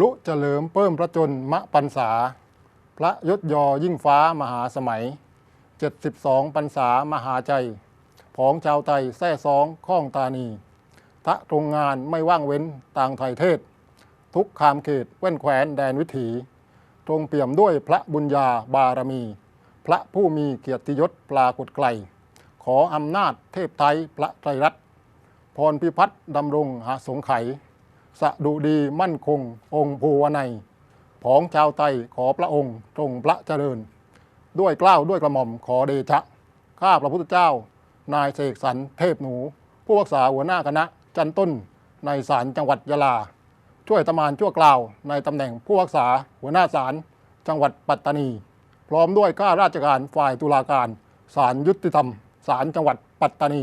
ลุเฉลิมเพิ่มพระจนมะปันษา พระยศยอยิ่งฟ้ามหาสมัย 72ปันษามหาใจผองชาวไทยแท้ซองข้องตานี ทะตรงงานไม่ว่างเว้นต่างไทยเทศ ทุกขามเขตแว่นแขวนแดนวิถี ตรงเปี่ยมด้วยพระบุญญาบารมี พระผู้มีเกียรติยศปรากฏไกล ขออำนาจเทพไทยพระไตรรัตน์พรพิพัฒน์ดำรงหาสงไข สะดุดีมั่นคง องค์ภูวนัยผองชาวไตขอพระองค์ทรงพระเจริญ ด้วยเกล้าวด้วยกระหม่อมขอเดชะ ข้าพระพุทธเจ้า นายเสกสรรเทพหนู ผู้รักษาหัวหน้าคณะ จันต้นในศาลจังหวัดยะลา ช่วยตำมานชั่วกล่าวในตำแหน่งผู้รักษาหัวหน้าศาลจังหวัดปัตตานี พร้อมด้วยข้าราชการฝ่ายตุลาการศาลยุติธรรมศาลจังหวัดปัตตานี